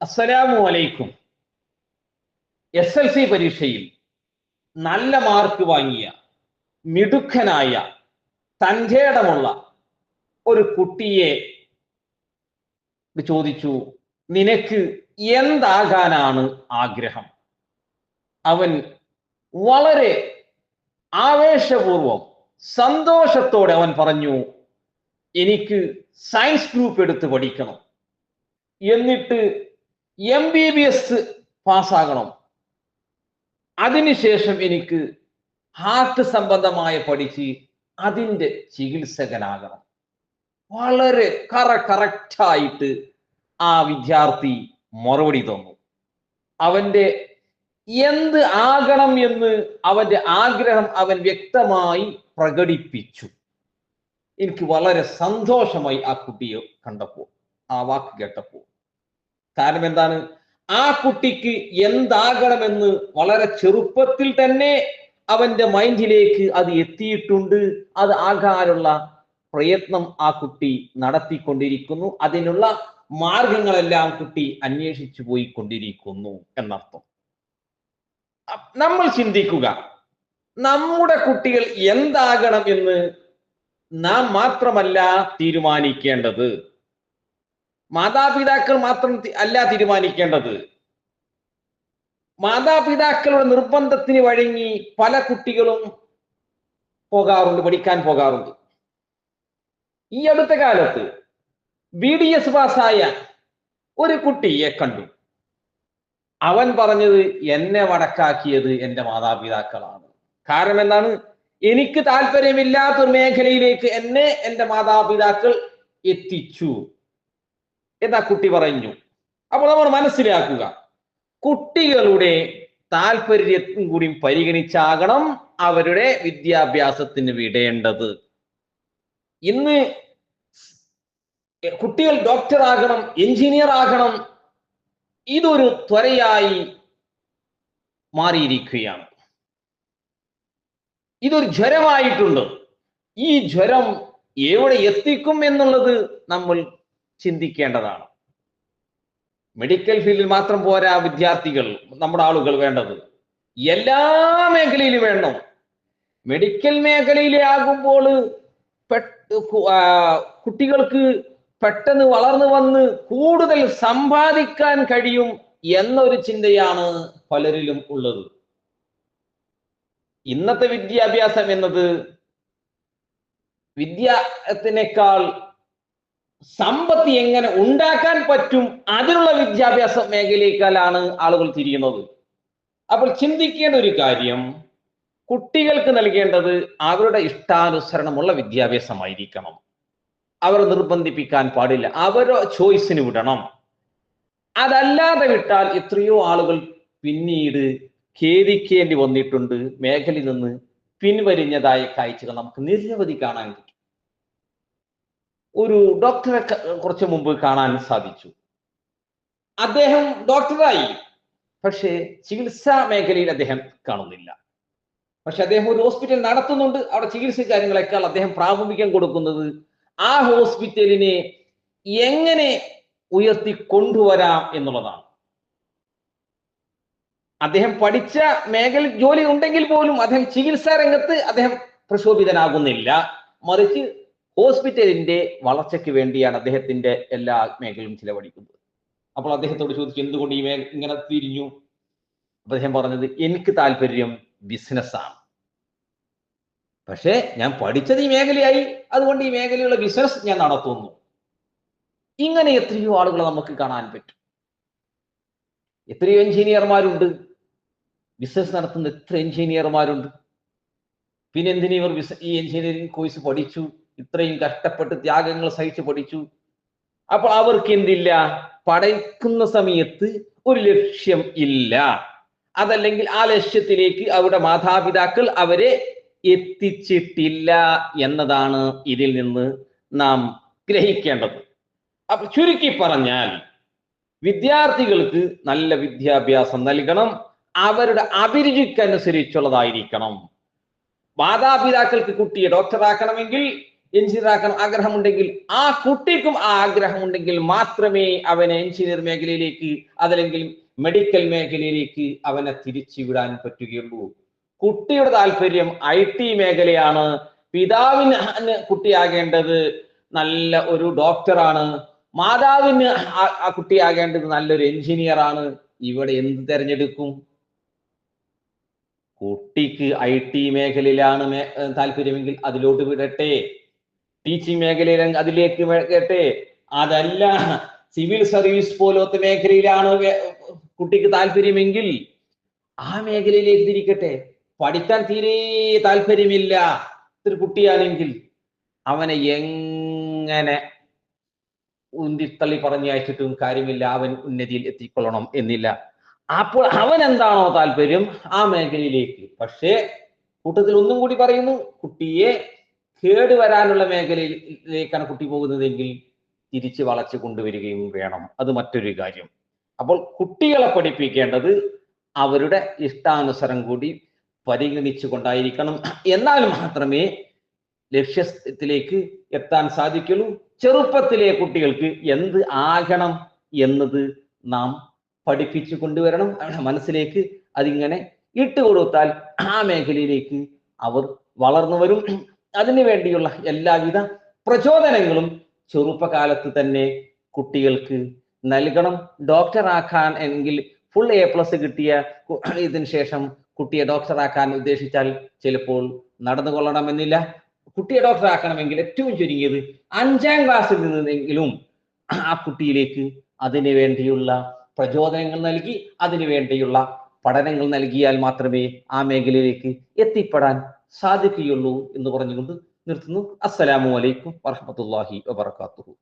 അസ്സലാമു അലൈക്കും S L C പരീക്ഷയിൽ നല്ല മാർക്ക് വാങ്ങിയ മിടുക്കനായ തന്റെടമുള്ള ഒരു കുട്ടിയെ ചോദിച്ചു നിനക്ക് എന്താകാനാണ് ആഗ്രഹം? അവൻ വളരെ ആവേശപൂർവം സന്തോഷത്തോടെ അവൻ പറഞ്ഞു എനിക്ക് സയൻസ് ഗ്രൂപ്പ് എടുത്ത് പഠിക്കണം. എന്നിട്ട് എം ബി ബി എസ് പാസ്സാകണം. അതിനുശേഷം എനിക്ക് ഹാർട്ട് സംബന്ധമായ പഠിച്ച് അതിന്റെ ചികിത്സകനാകണം. വളരെ കറ കറക്റ്റായിട്ട് ആ വിദ്യാർത്ഥി മറുപടി തന്നു. അവന്റെ എന്ത് ആകണം എന്ന് അവന്റെ ആഗ്രഹം അവൻ വ്യക്തമായി പ്രകടിപ്പിച്ചു. എനിക്ക് വളരെ സന്തോഷമായി ആ കുട്ടിയെ കണ്ടപ്പോൾ ആ വാക്ക് കേട്ടപ്പോൾ. കാരണം എന്താണ്? ആ കുട്ടിക്ക് എന്താകണമെന്ന് വളരെ ചെറുപ്പത്തിൽ തന്നെ അവന്റെ മൈൻഡിലേക്ക് അത് എത്തിയിട്ടുണ്ട്. അത് ആകാനുള്ള പ്രയത്നം ആ കുട്ടി നടത്തിക്കൊണ്ടിരിക്കുന്നു. അതിനുള്ള മാർഗങ്ങളെല്ലാം കുട്ടി അന്വേഷിച്ചു പോയിക്കൊണ്ടിരിക്കുന്നു എന്നർത്ഥം. നമ്മൾ ചിന്തിക്കുക നമ്മുടെ കുട്ടികൾ എന്താകണം എന്ന് നാം മാത്രമല്ല തീരുമാനിക്കേണ്ടത്. മാതാപിതാക്കൾ മാത്രം അല്ല തീരുമാനിക്കേണ്ടത്. മാതാപിതാക്കളുടെ നിർബന്ധത്തിന് വഴങ്ങി പല കുട്ടികളും പോകാറുണ്ട് പഠിക്കാൻ പോകാറുണ്ട്. ഈ അടുത്ത കാലത്ത് ബി ഡി എസ് പാസ്സായ ഒരു കുട്ടിയെ കണ്ടു. അവൻ പറഞ്ഞത് എന്നെ വടക്കാക്കിയത് എന്റെ മാതാപിതാക്കളാണ്. കാരണം എന്താണ്? എനിക്ക് താല്പര്യമില്ലാത്ത മേഖലയിലേക്ക് എന്നെ എന്റെ മാതാപിതാക്കൾ എത്തിച്ചു. എന്നാ കുട്ടി പറഞ്ഞു? അപ്പോൾ നമ്മൾ മനസ്സിലാക്കുക. കുട്ടികളുടെ താല്പര്യത്തും കൂടി പരിഗണിച്ചാകണം അവരുടെ വിദ്യാഭ്യാസത്തിന് വിടേണ്ടത്. ഇന്ന് കുട്ടികൾ ഡോക്ടർ ആകണം എഞ്ചിനീയർ ആകണം ഇതൊരു ത്വരയായി മാറിയിരിക്കുകയാണ്. ഇതൊരു ജ്വരമായിട്ടുണ്ട്. ഈ ജ്വരം എവിടെ എത്തിക്കും എന്നുള്ളത് നമ്മൾ ചിന്തിക്കേണ്ടതാണ്. മെഡിക്കൽ ഫീൽഡിൽ മാത്രം പോരാ വിദ്യാർത്ഥികൾ നമ്മുടെ ആളുകൾ വേണ്ടത്. എല്ലാ മേഖലയിലും വേണം. മെഡിക്കൽ മേഖലയിലാകുമ്പോൾ കുട്ടികൾക്ക് പെട്ടെന്ന് വളർന്നു വന്ന് കൂടുതൽ സമ്പാദിക്കാൻ കഴിയും എന്നൊരു ചിന്തയാണ് പലരിലും ഉള്ളത്. ഇന്നത്തെ വിദ്യാഭ്യാസം എന്നത് വിദ്യാത്തിനേക്കാൾ സമ്പത്ത് എങ്ങനെ ഉണ്ടാക്കാൻ പറ്റും അതിനുള്ള വിദ്യാഭ്യാസ മേഖലയിലേക്കാണ് ആളുകൾ തിരിയുന്നത്. അപ്പോൾ ചിന്തിക്കേണ്ട ഒരു കാര്യം കുട്ടികൾക്ക് നൽകേണ്ടത് അവരുടെ ഇഷ്ടാനുസരണമുള്ള വിദ്യാഭ്യാസമായിരിക്കണം. അവർ നിർബന്ധിപ്പിക്കാൻ പാടില്ല. അവരോ ചോയ്സിന് വിടണം. അതല്ലാതെ വിട്ടാൽ എത്രയോ ആളുകൾ പിന്നീട് ഖേദിക്കേണ്ടി വന്നിട്ടുണ്ട്. മേഖലയിൽ നിന്ന് പിൻവലിഞ്ഞതായ കാഴ്ചകൾ നമുക്ക് നിരവധി കാണാൻ ഒരു ഡോക്ടറെ കുറച്ച് മുമ്പ് കാണാൻ സാധിച്ചു. അദ്ദേഹം ഡോക്ടറായി. പക്ഷേ ചികിത്സാ മേഖലയിൽ അദ്ദേഹം കാണുന്നില്ല. പക്ഷെ അദ്ദേഹം ഒരു ഹോസ്പിറ്റൽ നടത്തുന്നുണ്ട്. അവിടെ ചികിത്സ കാര്യങ്ങളെക്കാൾ അദ്ദേഹം പ്രാമുഖ്യം കൊടുക്കുന്നത് ആ ഹോസ്പിറ്റലിനെ എങ്ങനെ ഉയർത്തി കൊണ്ടുവരാം എന്നുള്ളതാണ്. അദ്ദേഹം പഠിച്ച മേഖലയിൽ ജോലി ഉണ്ടെങ്കിൽ പോലും അദ്ദേഹം ചികിത്സാ രംഗത്ത് അദ്ദേഹം പ്രശോഭിതനാകുന്നില്ല. മറിച്ച് ഹോസ്പിറ്റലിന്റെ വളർച്ചയ്ക്ക് വേണ്ടിയാണ് അദ്ദേഹത്തിന്റെ എല്ലാ മേഖലയും ചിലവഴിക്കുന്നത്. അപ്പോൾ അദ്ദേഹത്തോട് ചോദിച്ചു എന്തുകൊണ്ട് ഈ മേഖല ഇങ്ങനെ തിരിഞ്ഞു? അദ്ദേഹം പറഞ്ഞത് എനിക്ക് താല്പര്യം ബിസിനസ്സാണ്. പക്ഷേ ഞാൻ പഠിച്ചത് ഈ മേഖലയായി. അതുകൊണ്ട് ഈ മേഖലയുള്ള ബിസിനസ് ഞാൻ നടത്തുന്നു. ഇങ്ങനെ എത്രയോ ആളുകളെ നമുക്ക് കാണാൻ പറ്റും. എത്രയോ എഞ്ചിനീയർമാരുണ്ട്. ബിസിനസ് നടത്തുന്ന എത്ര എഞ്ചിനീയർമാരുണ്ട്. പിന്നെ എന്തിനു ഈ എഞ്ചിനീയറിംഗ് കോഴ്സ് പഠിച്ചു? ഇത്രയും കഷ്ടപ്പെട്ട് ത്യാഗങ്ങൾ സഹിച്ചു പഠിച്ചു. അപ്പോൾ അവർക്ക് എന്തില്ല? പഠിക്കുന്ന സമയത്ത് ഒരു ലക്ഷ്യം ഇല്ല. അതല്ലെങ്കിൽ ആ ലക്ഷ്യത്തിലേക്ക് അവരുടെ മാതാപിതാക്കൾ അവരെ എത്തിച്ചിട്ടില്ല എന്നതാണ് ഇതിൽ നിന്ന് നാം ഗ്രഹിക്കേണ്ടത്. അപ്പൊ ചുരുക്കി പറഞ്ഞാൽ വിദ്യാർത്ഥികൾക്ക് നല്ല വിദ്യാഭ്യാസം നൽകണം. അവരുടെ അഭിരുചിക്കനുസരിച്ചുള്ളതായിരിക്കണം. മാതാപിതാക്കൾക്ക് കുട്ടിയെ ഡോക്ടറാക്കണമെങ്കിൽ എഞ്ചിനീയർ ആക്കണം ആഗ്രഹമുണ്ടെങ്കിൽ ആ കുട്ടിക്കും ആ ആഗ്രഹമുണ്ടെങ്കിൽ മാത്രമേ അവനെ എഞ്ചിനീയർ മേഖലയിലേക്ക് അതല്ലെങ്കിൽ മെഡിക്കൽ മേഖലയിലേക്ക് അവനെ തിരിച്ചുവിടാൻ പറ്റുകയുള്ളൂ. കുട്ടിയുടെ താല്പര്യം ഐ ടി മേഖലയാണ്. പിതാവിന് കുട്ടിയാകേണ്ടത് നല്ല ഒരു ഡോക്ടറാണ് മാതാവിന് ആ- കുട്ടിയാകേണ്ടത് നല്ലൊരു എഞ്ചിനീയർ ആണ്. ഇവിടെ എന്ത് തിരഞ്ഞെടുക്കും? കുട്ടിക്ക് ഐ ടി മേഖലയിലാണ് താല്പര്യമെങ്കിൽ അതിലോട്ട് വിടട്ടെ. ടീച്ചിങ് മേഖലയിൽ അതിലേക്ക് വിടട്ടെ അതല്ല സിവിൽ സർവീസ് പോലത്തെ മേഖലയിലാണ് കുട്ടിക്ക് താല്പര്യമെങ്കിൽ ആ മേഖലയിലേക്ക് തിരിക്കട്ടെ. പഠിക്കാൻ തീരെ താല്പര്യമില്ല. ഒരു കുട്ടിയാണെങ്കിൽ അവനെ എങ്ങനെ ഉന്തിത്തള്ളി പറഞ്ഞയച്ചിട്ടും കാര്യമില്ല. അവൻ ഉന്നതിയിൽ എത്തിക്കൊള്ളണം എന്നില്ല. അപ്പോൾ അവൻ എന്താണോ താല്പര്യം ആ മേഖലയിലേക്ക്. പക്ഷേ കൂട്ടത്തിൽ ഒന്നും കൂടി പറയുന്നു കുട്ടിയെ കേടുവരാനുള്ള മേഖലയിലേക്കാണ് കുട്ടി പോകുന്നതെങ്കിൽ തിരിച്ച് വളച്ചു കൊണ്ടുവരികയും വേണം. അത് മറ്റൊരു കാര്യം. അപ്പോൾ കുട്ടികളെ പഠിപ്പിക്കേണ്ടത് അവരുടെ ഇഷ്ടാനുസരം കൂടി പരിഗണിച്ചു കൊണ്ടായിരിക്കണം എന്നാൽ മാത്രമേ ലക്ഷ്യത്തിലേക്ക് എത്താൻ സാധിക്കുള്ളൂ. ചെറുപ്പത്തിലെ കുട്ടികൾക്ക് എന്ത് ആകണം എന്നത് നാം പഠിപ്പിച്ചു കൊണ്ടുവരണം. അവരുടെ മനസ്സിലേക്ക് അതിങ്ങനെ ഇട്ടുകൊടുത്താൽ ആ മേഖലയിലേക്ക് അവർ വളർന്നു വരും. അതിനു വേണ്ടിയുള്ള എല്ലാവിധ പ്രചോദനങ്ങളും ചെറുപ്പകാലത്ത് തന്നെ കുട്ടികൾക്ക് നൽകണം. ഡോക്ടർ ആക്കാൻ എങ്കിൽ ഫുൾ എ പ്ലസ് കിട്ടിയ ഇതിന് ശേഷം കുട്ടിയെ ഡോക്ടർ ആക്കാൻ ഉദ്ദേശിച്ചാൽ ചിലപ്പോൾ നടന്നു കൊള്ളണമെന്നില്ല കുട്ടിയെ ഡോക്ടർ ആക്കണമെങ്കിൽ ഏറ്റവും ചുരുങ്ങിയത് അഞ്ചാം ക്ലാസ്സിൽ നിന്നെങ്കിലും ആ കുട്ടിയിലേക്ക് അതിനു വേണ്ടിയുള്ള പ്രചോദനങ്ങൾ നൽകി അതിനു വേണ്ടിയുള്ള പഠനങ്ങൾ നൽകിയാൽ മാത്രമേ ആ മേഖലയിലേക്ക് എത്തിപ്പെടാൻ സാധിക്കുകയുള്ളൂ എന്ന് പറഞ്ഞുകൊണ്ട് നിർത്തുന്നു. അസ്സലാമു അലൈക്കും വറഹമത്തല്ലാഹി വബർക്കാത്തുഹു